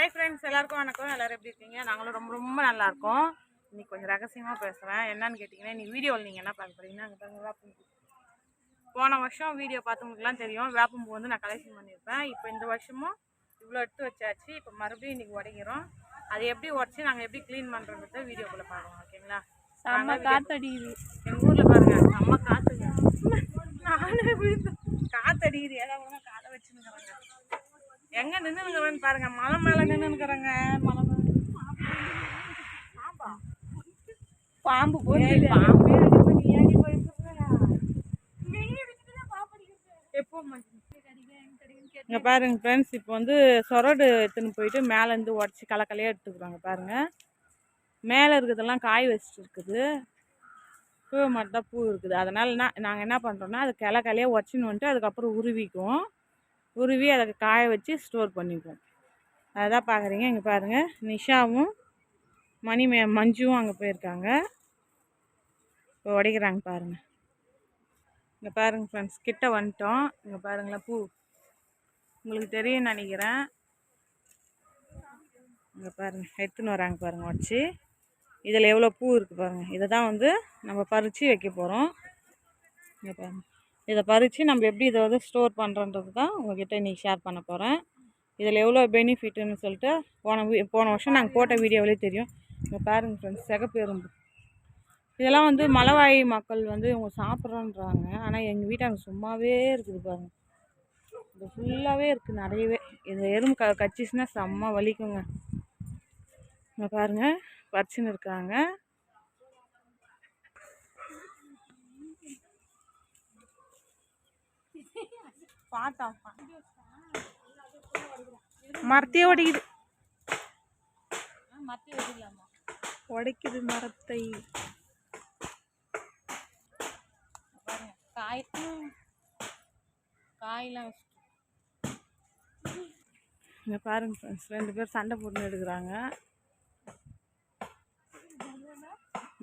Hi friends எல்லாருக்கும் வணக்கம். எல்லாரும் எப்படி இருக்கீங்க? நாங்களும் ரொம்ப ரொம்ப நல்லா இருக்கோம் இன்னைக்கு கொஞ்சம் ரகசியமாக பேசுகிறேன் என்னன்னு கேட்டிங்கன்னா இன்னைக்கு வீடியோவில் நீங்கள் என்ன பார்க்க அங்கே பாருங்க வேப்பம்பூ போன வருஷம் வீடியோ பார்த்தவங்களுக்குலாம் தெரியும். வேப்பம்பூ வந்து நான் கலெக்ஷன் பண்ணியிருப்பேன். இப்போ இந்த வருஷமும் இவ்வளோ எடுத்து வச்சாச்சு. இப்போ மறுபடியும் இன்னைக்கு உடைக்கிறோம். அதை எப்படி உடச்சி நாங்கள் எப்படி க்ளீன் பண்ணுறத வீடியோக்குள்ளே பார்க்கலாம் ஓகேங்களா செம்ம காத்தடிக்குது எங்கள் ஊரில் பாருங்க செம்ம காற்றுங்க நானே விழுந்து காத்தடிக்குது ஏதாவது எங்கே நின்றுனுக்குறேன்னு பாருங்க. மலை மேலே நின்றுனுக்குறாங்க மலை மேலே பாம்பு? போட்டு பாம்பே இங்கே பாருங்க ஃப்ரெண்ட்ஸ் இப்போ வந்து சொரடு எடுத்துன்னு போயிட்டு மேலேருந்து உடச்சி கலக்கலையாக எடுத்துக்கிறாங்க பாருங்க. மேலே இருக்கிறதெல்லாம் காய் வச்சுட்டு இருக்குது. பூ மட்டும் தான் பூ இருக்குது. அதனால் என்ன நாங்கள் என்ன பண்ணுறோன்னா அது கிளை கிளையாக உடச்சின்னு வந்துட்டு அதுக்கப்புறம் உருவிக்குவோம் உருவி அதை காய வச்சு ஸ்டோர் பண்ணிப்போம். அதான் பார்க்குறீங்க இங்கே பாருங்கள் நிஷாவும் மணி மே மஞ்சுவும் அங்கே போயிருக்காங்க. இப்போ உடைக்கிறாங்க பாருங்கள் இங்கே பாருங்கள் ஃப்ரெண்ட்ஸ் கிட்ட வந்துட்டோம். இங்கே பாருங்களேன் பூ. உங்களுக்கு தெரியும்னு நினைக்கிறேன். இங்கே பாருங்கள் எடுத்துன்னு வராங்க பாருங்கள் உடச்சி. இதில் எவ்வளோ பூ இருக்குது பாருங்கள் இதை தான் வந்து நம்ம பறித்து வைக்க போகிறோம் இங்கே பாருங்கள் இதை பறித்து நம்ம எப்படி இதை வந்து ஸ்டோர் பண்ணுறன்றது தான் உங்ககிட்ட இன்றைக்கி ஷேர் பண்ண போகிறேன் இதில் எவ்வளோ பெனிஃபிட்டுன்னு சொல்லிட்டு போன வீ- போன வருஷம் நாங்கள் போட்ட வீடியோவிலே தெரியும். இங்கே பாருங்க ஃப்ரெண்ட்ஸ் சிகப்பு இதெல்லாம் வந்து மலவாயி மக்கள் வந்து இவங்க சாப்பிட்றோன்றாங்க. ஆனால் எங்கள் வீட்டாங்க சும்மாவே இருக்குது பாருங்கள் இது ஃபுல்லாகவே இருக்குது நிறையவே. இந்த எறும்பு க கச்சிச்சுன்னா செம்ம வலிக்குங்க. இங்கே பாருங்க பறிச்சுன்னு இருக்காங்க. பார்த்தா மரத்தையே உடைக்குது உடைக்குது மரத்தை. காய் காயெல்லாம் இங்கே பாருங்க ஃப்ரெண்ட்ஸ் ரெண்டு பேர் சண்டை போட்டு எடுக்கிறாங்க.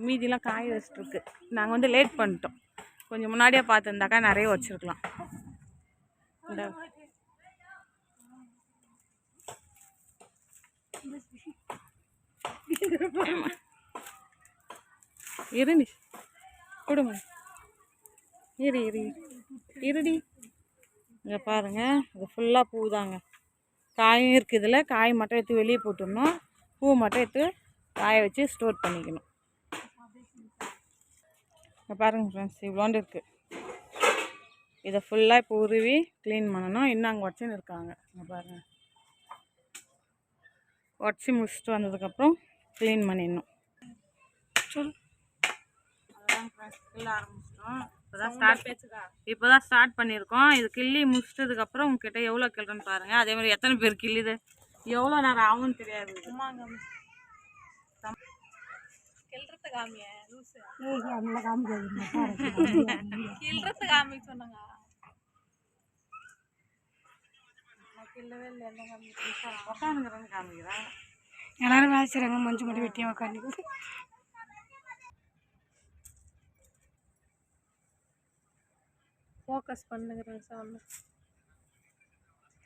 மீதிலாம் காய வச்சிட்ருக்கு நாங்கள் வந்து லேட் பண்ணிட்டோம். கொஞ்சம் முன்னாடியே பார்த்துருந்தாக்கா நிறைய வச்சுருக்கலாம். இருடி கொடுங்க இரு இரு. இருடி. இங்கே பாருங்க. இது ஃபுல்லாக பூ தாங்க. காயும் இருக்குது இதில். காய் மட்டும் எடுத்து வெளியே போட்டுடணும். பூ மட்டும் எடுத்து காய வச்சு ஸ்டோர் பண்ணிக்கணும். இங்கே பாருங்க ஃப்ரெண்ட்ஸ் இவ்வளோண்டு இருக்குது இதை ஃபுல்லாக இப்போ உருவி க்ளீன் பண்ணணும். இன்னும் அங்கே உடச்சின்னு இருக்காங்க. இங்கே பாருங்கள் உடச்சி முடிச்சுட்டு வந்ததுக்கப்புறம் க்ளீன் பண்ணிடணும். இப்போ தான் ஸ்டார்ட் பேச்சுக்கா இப்போ தான் ஸ்டார்ட் பண்ணியிருக்கோம். இது கிள்ளி முடிச்சிட்டதுக்கப்புறம் உங்ககிட்ட எவ்வளோ கிள்றேன்னு பாருங்கள் அதே மாதிரி எத்தனை பேர் கிள்ளுது? எவ்வளோ நேரம் ஆகும்னு தெரியாது. கிள்றது காமிய கிள்றது காமி சொன்னாங்க. இல்லை என்ன காமி உட்காந்துக்கிறேன்னு காமிக்கிறேன் எல்லாரும் வேலை செய்கிறாங்க மஞ்சள் மட்டும் வெட்டியாக உட்காந்து ஃபோக்கஸ் பண்ணுங்கிறேன் சொன்ன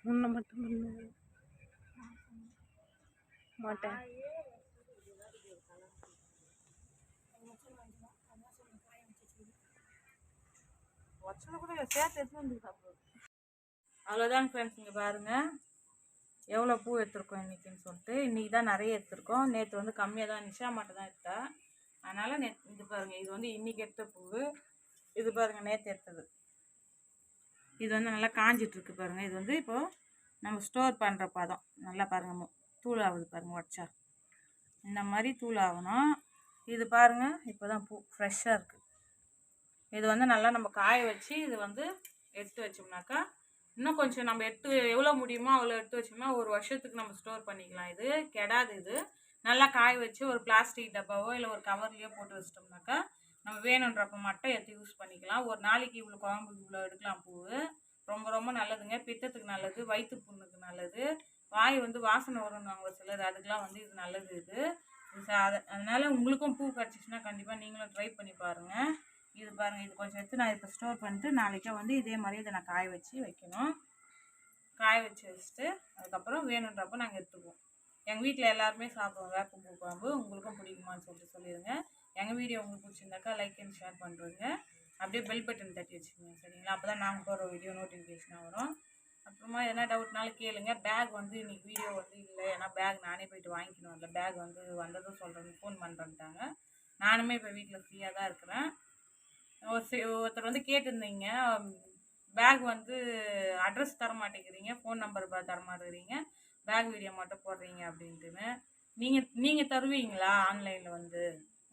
உன்னை மட்டும் பண்ணுங்க. மாட்டேன். வச்சதை கூட சேர்த்து எடுத்து வந்து சாப்பிடுவோம் அவ்வளோதாங்க ஃப்ரெண்ட்ஸ் இங்கே பாருங்கள் எவ்வளோ பூ எடுத்துருக்கோம் இன்றைக்கின்னு சொல்லிட்டு இன்றைக்கி தான் நிறைய எடுத்துருக்கோம். நேற்று வந்து கம்மியாக தான் நிஷா மட்டும் தான் எடுத்தா. அதனால் நே இது பாருங்கள் இது வந்து இன்றைக்கி எடுத்த பூ. இது பாருங்கள் நேற்று எடுத்தது. இது வந்து நல்லா காஞ்சிட்ருக்கு பாருங்கள் இது வந்து இப்போது நம்ம ஸ்டோர் பண்ணுற பதம். நல்லா பாருங்கள் தூள் ஆகுது பாருங்கள் உடச்சா. இந்த மாதிரி தூள் ஆகணும் இது பாருங்கள் இப்போ தான் பூ ஃப்ரெஷ்ஷாக இருக்குது இது வந்து நல்லா நம்ம காய வச்சு இது வந்து எடுத்து வச்சோம்னாக்கா இன்னும் கொஞ்சம் நம்ம எடுத்து எவ்வளோ முடியுமோ அவ்வளோ எடுத்து வச்சோம்னா ஒரு வருஷத்துக்கு நம்ம ஸ்டோர் பண்ணிக்கலாம். இது கெடாது இது. நல்லா காய வச்சு ஒரு பிளாஸ்டிக் டப்பாவோ இல்லை ஒரு கவர்லேயோ போட்டு வச்சிட்டோம்னாக்கா நம்ம வேணுன்றப்ப மட்டும் எடுத்து யூஸ் பண்ணிக்கலாம். ஒரு நாளைக்கு இவ்வளோ குழம்புக்கு இவ்வளோ எடுக்கலாம் பூ ரொம்ப ரொம்ப நல்லதுங்க. பித்தத்துக்கு நல்லது வயிற்று புண்ணுக்கு நல்லது. வாய் வந்து வாசனை வரும்னுவாங்க ஒரு சிலர் அதுக்கெலாம் வந்து இது நல்லது இது. அதனால் உங்களுக்கும் பூ கிடச்சிச்சின்னா கண்டிப்பாக நீங்களும் ட்ரை பண்ணி பாருங்கள் இது பாருங்கள் இது கொஞ்சம் எடுத்து நான் இப்போ ஸ்டோர் பண்ணிட்டு நாளைக்கே வந்து இதே மாதிரி இதை நான் காய வச்சு வைக்கணும். காய வச்சு வச்சுட்டு அதுக்கப்புறம் வேணுன்றப்போ நாங்கள் எடுத்துக்குவோம். எங்கள் வீட்டில் எல்லாருமே சாப்பிடுவோம் வேப்பம்பூ குழம்பு. உங்களுக்கும் பிடிக்குமான்னு சொல்லிட்டு சொல்லிடுங்க. எங்கள் வீடியோ உங்களுக்கு பிடிச்சிருந்தாக்கா லைக் அண்ட் ஷேர் பண்ணுறோங்க அப்படியே பெல் பட்டன் தட்டி வச்சுக்கோங்க சரிங்களா? அப்போ தான் நாங்கள் போகிற வீடியோ நோட்டிஃபிகேஷனாக வரும். அப்புறமா என்ன டவுட்னாலும் கேளுங்க. பேக் வந்து இன்றைக்கி வீடியோ வந்து இல்லை. ஏன்னா பேக் நானே போயிட்டு வாங்கிக்கணும் இல்லை பேக் வந்து வந்ததும் சொல்கிறேன்னு ஃபோன் பண்ணுறேன்ட்டாங்க நானுமே இப்போ வீட்டில் ஃப்ரீயாக தான் இருக்கிறேன். ஒரு ஒருத்தர் வந்து கேட்டிருந்தீங்க பேக் வந்து அட்ரஸ் தர மாட்டேங்கிறீங்க ஃபோன் நம்பர் தர மாட்டேங்கிறீங்க பேக் வீடியோ மட்டும் போடுறீங்க அப்படின்ட்டுன்னு. நீங்கள் நீங்கள் தருவீங்களா ஆன்லைனில் வந்து?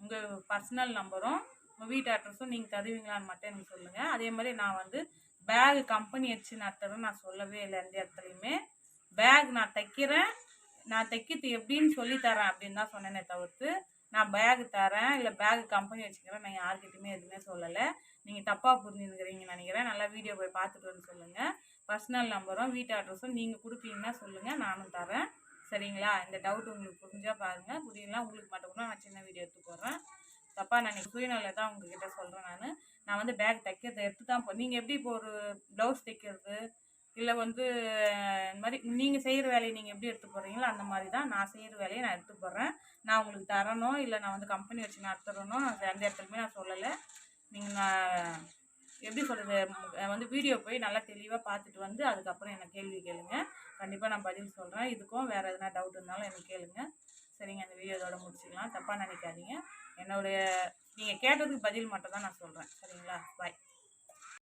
உங்கள் பர்சனல் நம்பரும் உங்கள் வீட்டு அட்ரஸும் நீங்கள் தருவீங்களான்னு மட்டும் எனக்கு சொல்லுங்கள் அதே மாதிரி நான் வந்து பேக் கம்பெனி வச்சு நான் தரேன் நான் சொல்லவே இல்லை எந்த இடத்துலையுமே. பேக் நான் தைக்கிறேன் நான் தைக்கிறது எப்படின்னு சொல்லி தரேன் அப்படின்னு தான் சொன்னேனே தவிர்த்து நான் பேக் தரேன் கையில் பேக் கம்பெனி வச்சுக்கிறேன். நான் யார்கிட்டயுமே எதுவுமே சொல்லலை. நீங்கள் தப்பாக புரிஞ்சுருக்கிறீங்கன்னு நினைக்கிறேன். நல்லா வீடியோ போய் பார்த்துட்டு வந்து சொல்லுங்கள் பர்சனல் நம்பரும் வீட்டு அட்ரஸும் நீங்கள் கொடுத்தீங்கன்னா சொல்லுங்கள் நானும் தரேன். சரிங்களா? இந்த டவுட் உங்களுக்கு புரிஞ்சால் பாருங்கள் புரியலாம் உங்களுக்கு மட்டும் கூட நான் சின்ன வீடியோ எடுத்து போடுறேன். தப்பாக நான் இன்னைக்கு சுயநல தான் உங்ககிட்ட சொல்கிறேன் நான். நான் வந்து பேக் தைக்கிறத எடுத்து தான் போ நீங்கள் எப்படி இப்போ ஒரு ப்ளவுஸ் தைக்கிறது? இல்லை வந்து இந்த மாதிரி நீங்கள் செய்கிற வேலையை நீங்கள் எப்படி எடுத்து போடுறீங்களோ அந்த மாதிரி தான் நான் செய்கிற வேலையை நான் எடுத்து போடுறேன். நான் உங்களுக்கு தரணும் இல்லை நான் வந்து கம்பெனி வச்சு நடத்துறணும் அந்த எந்த இடத்துலையுமே நான் சொல்லலை. நீங்கள் நான் எப்படி சொல்கிறது வந்து வீடியோ போய் நல்லா தெளிவாக பார்த்துட்டு வந்து அதுக்கப்புறம் எனக்கு கேள்வி கேளுங்க. கண்டிப்பாக நான் பதில் சொல்கிறேன் இதுக்கும் வேறு எதனா டவுட் இருந்தாலும் எனக்கு கேளுங்க. சரிங்க அந்த வீடியோ இதோட முடிச்சுக்கலாம். தப்பாக நினைக்காதீங்க. என்னுடைய நீங்கள் கேட்டதுக்கு பதில் மட்டும் தான் நான் சொல்கிறேன் சரிங்களா? பாய்